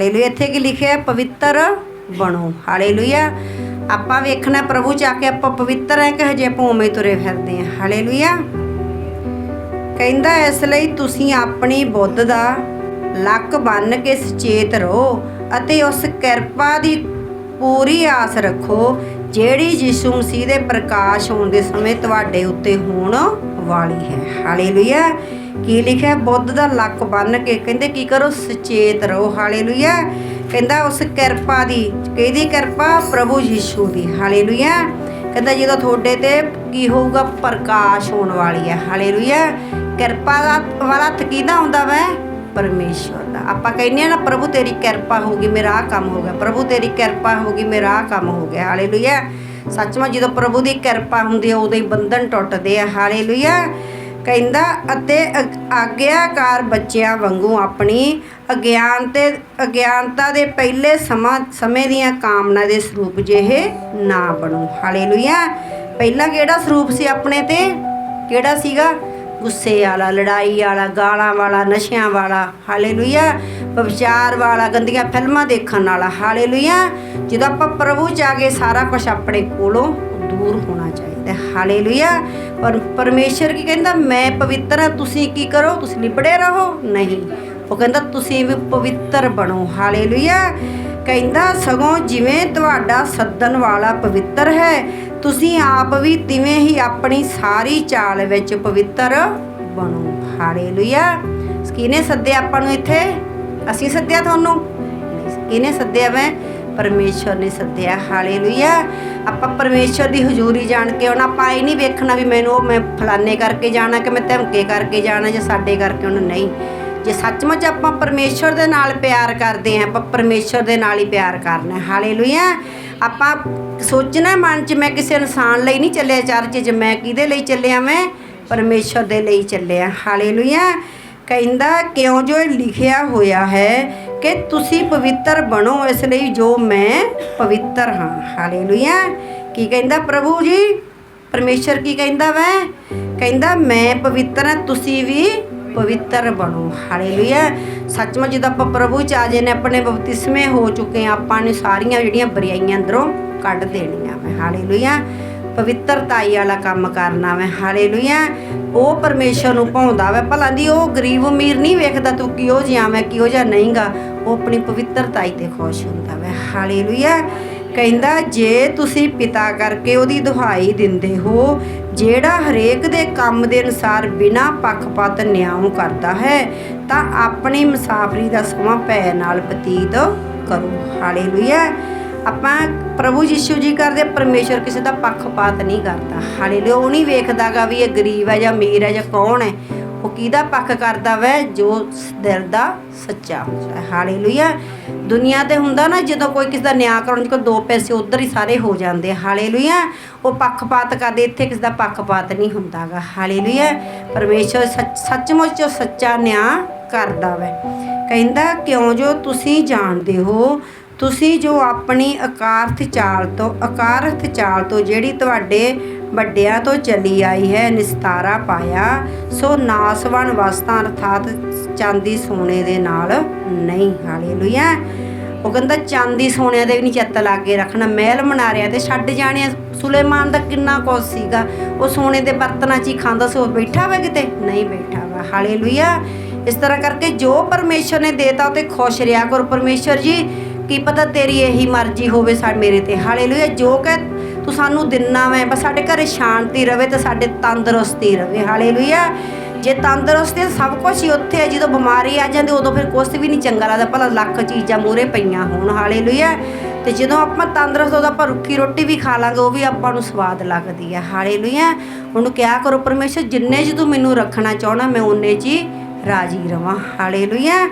Hallelujah. ਇੱਥੇ ਕੀ ਲਿਖਿਆ ਹੈ? ਪਵਿੱਤਰ ਬਣੋ। ਹਾਲੇਲੂਇਆ। ਆਪਾਂ ਵੇਖਣਾ ਪ੍ਰਭੂ ਚ ਆ ਕੇ ਆਪਾਂ ਪਵਿੱਤਰ ਹੈ ਕਿ ਹਜੇ ਭੂਮੇ ਤੁਰੇ ਫਿਰਦੇ ਹਾਂ। ਹਾਲੇਲੂਇਆ। ਕਹਿੰਦਾ ਇਸ ਲਈ ਤੁਸੀਂ ਆਪਣੀ ਬੁੱਧ ਦਾ ਲੱਕ ਬੰਨ ਕੇ ਸੁਚੇਤ ਰਹੋ ਅਤੇ ਉਸ ਕਿਰਪਾ ਦੀ ਪੂਰੀ ਆਸ ਰੱਖੋ ਜਿਹੜੀ ਯਿਸੂ ਮਸੀਹ ਦੇ ਪ੍ਰਕਾਸ਼ ਹੋਣ ਦੇ ਸਮੇਂ ਤੁਹਾਡੇ ਉੱਤੇ ਹੋਣ। ਵਾਲੀ ਹੈ। ਹਾਲੇਲੂਇਆ। ਕੀ ਲਿਖਿਆ? ਬੁੱਧ ਦਾ ਲੱਕ ਬੰਨ ਕੇ। ਕਹਿੰਦੇ, ਕੀ ਕਰੋ? ਸੁਚੇਤ ਰਹੋ। ਹਾਲੇਲੂਇਆ। ਕਹਿੰਦਾ, ਉਸ ਕਿਰਪਾ ਦੀ, ਕਿਹਦੀ ਕਿਰਪਾ? ਪ੍ਰਭੂ ਯਿਸੂ ਦੀ। ਹਾਲੇਲੂਇਆ। ਕਹਿੰਦਾ, ਜਦੋਂ ਤੁਹਾਡੇ ਤੇ ਕੀ ਹੋਊਗਾ? ਪ੍ਰਕਾਸ਼ ਹੋਣ ਵਾਲੀ ਹੈ। ਹਾਲੇਲੂਇਆ। ਕਿਰਪਾ ਦਾ ਵਾਲਾ ਹੱਥ ਕਿਹਦਾ ਹੁੰਦਾ ਵੈ? ਪਰਮੇਸ਼ਵਰ ਦਾ। ਆਪਾਂ ਕਹਿੰਦੇ ਆ ਨਾ, ਪ੍ਰਭੂ ਤੇਰੀ ਕਿਰਪਾ ਹੋਗੀ ਮੇਰਾ ਆਹ ਕੰਮ ਹੋ ਗਿਆ। ਪ੍ਰਭੂ ਤੇਰੀ ਕਿਰਪਾ ਹੋਗੀ ਮੇਰਾ ਆਹ ਕੰਮ ਹੋ ਗਿਆ। ਹਾਲੇਲੂਇਆ। ਸੱਚਮੁੱਚ ਜਦੋਂ ਪ੍ਰਭੂ ਦੀ ਕਿਰਪਾ ਹੁੰਦੀ ਹੈ, ਉਦੋਂ ਹੀ ਬੰਧਨ ਟੁੱਟਦੇ ਆ। ਹਾਲੇਲੂਇਆ। ਕਹਿੰਦਾ, ਅਤੇ ਅਗ- ਆਗਿਆਕਾਰ ਬੱਚਿਆਂ ਵਾਂਗੂ ਆਪਣੀ ਅਗਿਆਨ ਤੇ, ਅਗਿਆਨਤਾ ਦੇ ਪਹਿਲੇ ਸਮਾਂ, ਸਮੇਂ ਦੀਆਂ ਕਾਮਨਾ ਦੇ ਸਰੂਪ ਜਿਹੇ ਨਾ ਬਣੋ। ਹਾਲੇਲੂਇਆ। ਪਹਿਲਾਂ ਕਿਹੜਾ ਸਰੂਪ ਸੀ ਆਪਣੇ ਤੇ? ਕਿਹੜਾ ਸੀਗਾ? ਗੁੱਸੇ ਵਾਲਾ, ਲੜਾਈ ਵਾਲਾ, ਗਾਲਾਂ ਵਾਲਾ, ਨਸ਼ਿਆਂ ਵਾਲਾ। ਹਾਲੇਲੂਇਆ। ਵਿਚਾਰ ਵਾਲਾ, ਗੰਦੀਆਂ ਫਿਲਮਾਂ ਦੇਖਣ ਵਾਲਾ, ਹਾਲੇਲੂਇਆ। ਜਦੋਂ ਆਪਾਂ ਪ੍ਰਭੂ ਜਾ ਕੇ ਸਾਰਾ ਕੁਝ ਆਪਣੇ ਕੋਲੋਂ ਦੂਰ ਹੋਣਾ ਚਾਹੀਦਾ ਹੈ। ਹਾਲੇਲੂਇਆ। ਪਰ ਪਰਮੇਸ਼ਰ ਕੀ ਕਹਿੰਦਾ, ਮੈਂ ਪਵਿੱਤਰ ਹਾਂ, ਤੁਸੀਂ ਕੀ ਕਰੋ? ਤੁਸੀਂ ਲਿਬੜੇ ਰਹੋ? ਨਹੀਂ। ਉਹ ਕਹਿੰਦਾ, ਤੁਸੀਂ ਵੀ ਪਵਿੱਤਰ ਬਣੋ। ਹਾਲੇਲੂਇਆ। ਕਹਿੰਦਾ, ਸਗੋਂ ਜਿਵੇਂ ਤੁਹਾਡਾ ਸੱਦਣ ਵਾਲਾ ਪਵਿੱਤਰ ਹੈ, ਤੁਸੀਂ ਆਪ ਵੀ ਤਿਵੇਂ ਹੀ ਆਪਣੀ ਸਾਰੀ ਚਾਲ ਵਿੱਚ ਪਵਿੱਤਰ ਬਣੋ। ਹਾਲੇਲੂਇਆ। ਕਿਹਨੇ ਸੱਦੇ ਆਪਾਂ ਨੂੰ ਇੱਥੇ। ਅਸੀਂ ਸੱਦਿਆ ਤੁਹਾਨੂੰ। ਇਹਨੇ ਸੱਦਿਆ ਮੈਂ, ਪਰਮੇਸ਼ਵਰ ਨੇ ਸੱਦਿਆ। ਹਾਲੇਲੂਇਆ। ਆਪਾਂ ਪਰਮੇਸ਼ਵਰ ਦੀ ਹਜ਼ੂਰੀ ਜਾਣ ਕੇ ਉਹਨਾਂ ਆਪਾਂ ਇਹ ਨਹੀਂ ਵੇਖਣਾ ਵੀ ਮੈਨੂੰ ਉਹ ਮੈਂ ਫਲਾਣੇ ਕਰਕੇ ਜਾਣਾ ਕਿ ਮੈਂ ਧਮਕੇ ਕਰਕੇ ਜਾਣਾ ਜਾਂ ਸਾਡੇ ਕਰਕੇ ਉਹਨੂੰ ਨਹੀਂ। ਜੇ ਸੱਚਮੁੱਚ ਆਪਾਂ ਪਰਮੇਸ਼ਵਰ ਦੇ ਨਾਲ ਪਿਆਰ ਕਰਦੇ ਹਾਂ, ਆਪਾਂ ਪਰਮੇਸ਼ਵਰ ਦੇ ਨਾਲ ਹੀ ਪਿਆਰ ਕਰਨਾ ਹੈ। ਹਾਲੇਲੂਇਆ। ਆਪਾਂ ਸੋਚਣਾ ਮਨ 'ਚ, ਮੈਂ ਕਿਸੇ ਇਨਸਾਨ ਲਈ ਨਹੀਂ ਚੱਲਿਆ, ਚਰਚ 'ਚ ਮੈਂ ਕਿਹਦੇ ਲਈ ਚੱਲਿਆ ਮੈਂ? ਪਰਮੇਸ਼ਵਰ ਦੇ ਲਈ ਚੱਲਿਆ। ਹਾਲੇਲੂਇਆ। ਕਹਿੰਦਾ, ਕਿਉਂ ਜੋ ਇਹ ਲਿਖਿਆ ਹੋਇਆ ਹੈ ਕਿ ਤੁਸੀਂ ਪਵਿੱਤਰ ਬਣੋ, ਇਸ ਲਈ ਜੋ ਮੈਂ ਪਵਿੱਤਰ ਹਾਂ। ਹਾਲੇਲੂਇਆ ਕੀ ਕਹਿੰਦਾ ਪ੍ਰਭੂ ਜੀ? ਪਰਮੇਸ਼ਰ ਕੀ ਕਹਿੰਦਾ ਵੈ? ਕਹਿੰਦਾ, ਮੈਂ ਪਵਿੱਤਰ ਹਾਂ, ਤੁਸੀਂ ਵੀ ਪਵਿੱਤਰ ਬਣੋ। ਹਾਲੇਲੂਇਆ ਸੱਚਮੁੱਚ ਜਦੋਂ ਆਪਾਂ ਪ੍ਰਭੂ ਚ ਆ ਜੇ ਨੇ, ਆਪਣੇ ਬਪਤਿਸਮੇ ਹੋ ਚੁੱਕੇ ਆਪਾਂ ਨੇ ਸਾਰੀਆਂ ਜਿਹੜੀਆਂ ਬਰਿਆਈਆਂ ਅੰਦਰੋਂ ਕੱਢ ਦੇਣੀਆਂ ਮੈਂ ਹਾਲੇਲੂਇਆ ਪਵਿੱਤਰਤਾਈ ਵਾਲਾ ਕੰਮ ਕਰਨਾ ਮੈਂ ਹਾਲੇਲੂਇਆ। ਉਹ ਪਰਮੇਸ਼ਰ ਨੂੰ ਭਾਉਂਦਾ ਵਾ, ਭਲਾ ਦੀ ਉਹ ਗਰੀਬ ਅਮੀਰ ਨਹੀਂ ਵੇਖਦਾ ਤੂੰ ਕਿਹੋ ਜਿਹਾ ਮੈਂ ਕਿਹੋ ਜਿਹਾ ਨਹੀਂਗਾ। ਉਹ ਆਪਣੀ ਪਵਿੱਤਰਤਾਈ ਤੇ ਖੁਸ਼ ਹੁੰਦਾ ਵਾ, ਹਾਲੇਲੂਇਆ। ਕਹਿੰਦਾ, ਜੇ ਤੁਸੀਂ ਪਿਤਾ ਕਰਕੇ ਉਹਦੀ ਦੁਹਾਈ ਦਿੰਦੇ ਹੋ, ਜਿਹੜਾ ਹਰੇਕ ਦੇ ਕੰਮ ਦੇ ਅਨੁਸਾਰ ਬਿਨਾਂ ਪੱਖਪਾਤ ਨਿਆਂ ਕਰਦਾ ਹੈ, ਤਾਂ ਆਪਣੀ ਮੁਸਾਫਰੀ ਦਾ ਸਮਾਂ ਭੈ ਨਾਲ ਬਤੀਤ ਕਰੋ, ਹਾਲੇਲੂਇਆ। ਆਪਾਂ ਪ੍ਰਭੂ ਯਿਸੂ ਜੀ ਕਰਦੇ ਪਰਮੇਸ਼ਰ ਕਿਸੇ ਦਾ ਪੱਖਪਾਤ ਨਹੀਂ ਕਰਦਾ। ਹਾਲੇਲੂਇਆ, ਉਹ ਨਹੀਂ ਵੇਖਦਾਗਾ ਵੀ ਇਹ ਗਰੀਬ ਹੈ ਜਾਂ ਅਮੀਰ ਹੈ ਜਾਂ ਕੌਣ ਹੈ। ਉਹ ਕਿਹਦਾ ਪੱਖ ਕਰਦਾ ਵੈ? ਜੋ ਦਿਲ ਦਾ ਸੱਚਾ ਹੁੰਦਾ ਹਾਲੇਲੂਇਆ, ਦੁਨੀਆ ਤੇ ਹੁੰਦਾ ਨਾ, ਜਦੋਂ ਕੋਈ ਕਿਸੇ ਦਾ ਨਿਆਂ ਕਰਾਉਣ ਚ ਕੋਈ ਦੋ ਪੈਸੇ ਉਧਰ ਹੀ ਸਾਰੇ ਹੋ ਜਾਂਦੇ ਆ। ਹਾਲੇਲੂਇਆ, ਉਹ ਪੱਖਪਾਤ ਕਰਦੇ, ਇੱਥੇ ਕਿਸੇ ਦਾ ਪੱਖਪਾਤ ਨਹੀਂ ਹੁੰਦਾਗਾ। ਹਾਲੇਲੂਇਆ ਪਰਮੇਸ਼ਰ ਸੱਚ- ਸੱਚਮੁੱਚ ਸੱਚਾ ਨਿਆਂ ਕਰਦਾ ਵੈ। ਕਹਿੰਦਾ, ਕਿਉਂ ਜੋ ਤੁਸੀਂ ਜਾਣਦੇ ਹੋ ਤੁਸੀਂ ਜੋ ਆਪਣੀ ਅਕਾਰਥ ਚਾਲ ਤੋਂ, ਅਕਾਰਥ ਚਾਲ ਤੋਂ ਜਿਹੜੀ ਤੁਹਾਡੇ ਵੱਡਿਆਂ ਤੋਂ ਚਲੀ ਆਈ ਹੈ, ਨਿਸਤਾਰਾ ਪਾਇਆ, ਸੋ ਨਾਸਵਨ ਵਸਤਾਂ ਅਰਥਾਤ ਚਾਂਦੀ ਸੋਨੇ ਦੇ ਨਾਲ ਨਹੀਂ। ਹਾਲੇਲੂਇਆ। ਉਹ ਕਹਿੰਦਾ, ਚਾਂਦੀ ਸੋਨਿਆਂ ਦੇ ਵੀ ਨਹੀਂ ਲਾ ਕੇ ਰੱਖਣਾ। ਮਹਿਲ ਮਨਾਰਿਆਂ ਤੇ ਛੱਡ ਜਾਣਿਆ ਸੁਲੇਮਾਨ ਦਾ ਕਿੰਨਾ ਕੁਝ ਸੀਗਾ। ਉਹ ਸੋਨੇ ਦੇ ਬਰਤਨਾਂ 'ਚ ਹੀ ਖਾਂਦਾ ਸੀ, ਉਹ ਬੈਠਾ ਵਾ ਕਿਤੇ? ਨਹੀਂ ਬੈਠਾ ਵਾ। ਹਾਲੇਲੂਇਆ। ਇਸ ਤਰ੍ਹਾਂ ਕਰਕੇ ਜੋ ਪਰਮੇਸ਼ਰ ਨੇ ਦੇਤਾ, ਉਹ ਤੇ ਖੁਸ਼ ਰਿਹਾ। ਕਰੋ ਪਰਮੇਸ਼ਰ ਜੀ ਕੀ ਪਤਾ ਤੇਰੀ ਇਹੀ ਮਰਜ਼ੀ ਹੋਵੇ ਸਾ, ਮੇਰੇ ਤੇ। ਹਾਲੇਲੂਇਆ, ਜੋ ਕਿ ਤੂੰ ਸਾਨੂੰ ਦਿੰਨਾ ਵੈ, ਬਸ ਸਾਡੇ ਘਰੇ ਸ਼ਾਂਤੀ ਰਵੇ ਤੇ ਸਾਡੇ ਤੰਦਰੁਸਤੀ ਰਵੇ। ਹਾਲੇਲੂਇਆ, ਜੇ ਤੰਦਰੁਸਤੀ ਤਾਂ ਸਭ ਕੁਝ ਹੀ ਉੱਥੇ ਹੈ, ਜਦੋਂ ਬਿਮਾਰੀ ਆ ਜਾਂਦੀ ਉਦੋਂ ਫਿਰ ਕੁਛ ਵੀ ਨਹੀਂ ਚੰਗਾ ਲੱਗਦਾ, ਭਲਾ ਲੱਖ ਚੀਜ਼ਾਂ ਮੂਰੇ ਪਈਆਂ ਹੋਣ। ਹਾਲੇਲੂਇਆ, ਤੇ ਜਦੋਂ ਆਪਾਂ ਤੰਦਰੁਸਤ ਉਦੋਂ ਆਪਾਂ ਰੁੱਖੀ ਰੋਟੀ ਵੀ ਖਾ ਲਾਂਗੇ, ਉਹ ਵੀ ਆਪਾਂ ਨੂੰ ਸਵਾਦ ਲੱਗਦੀ ਹੈ ਹਾਲੇਲੂਇਆ ਉਹਨੂੰ ਕਿਹਾ ਕਰੋ ਪਰਮੇਸ਼ਰ, ਜਿੰਨੇ ਚ ਤੂੰ ਮੈਨੂੰ ਰੱਖਣਾ ਚਾਹਣਾ ਮੈਂ ਉਹਨੇ ਚ ਹੀ ਰਾਜੀ ਰਵਾਂ। ਹਾਲੇਲੂਇਆ।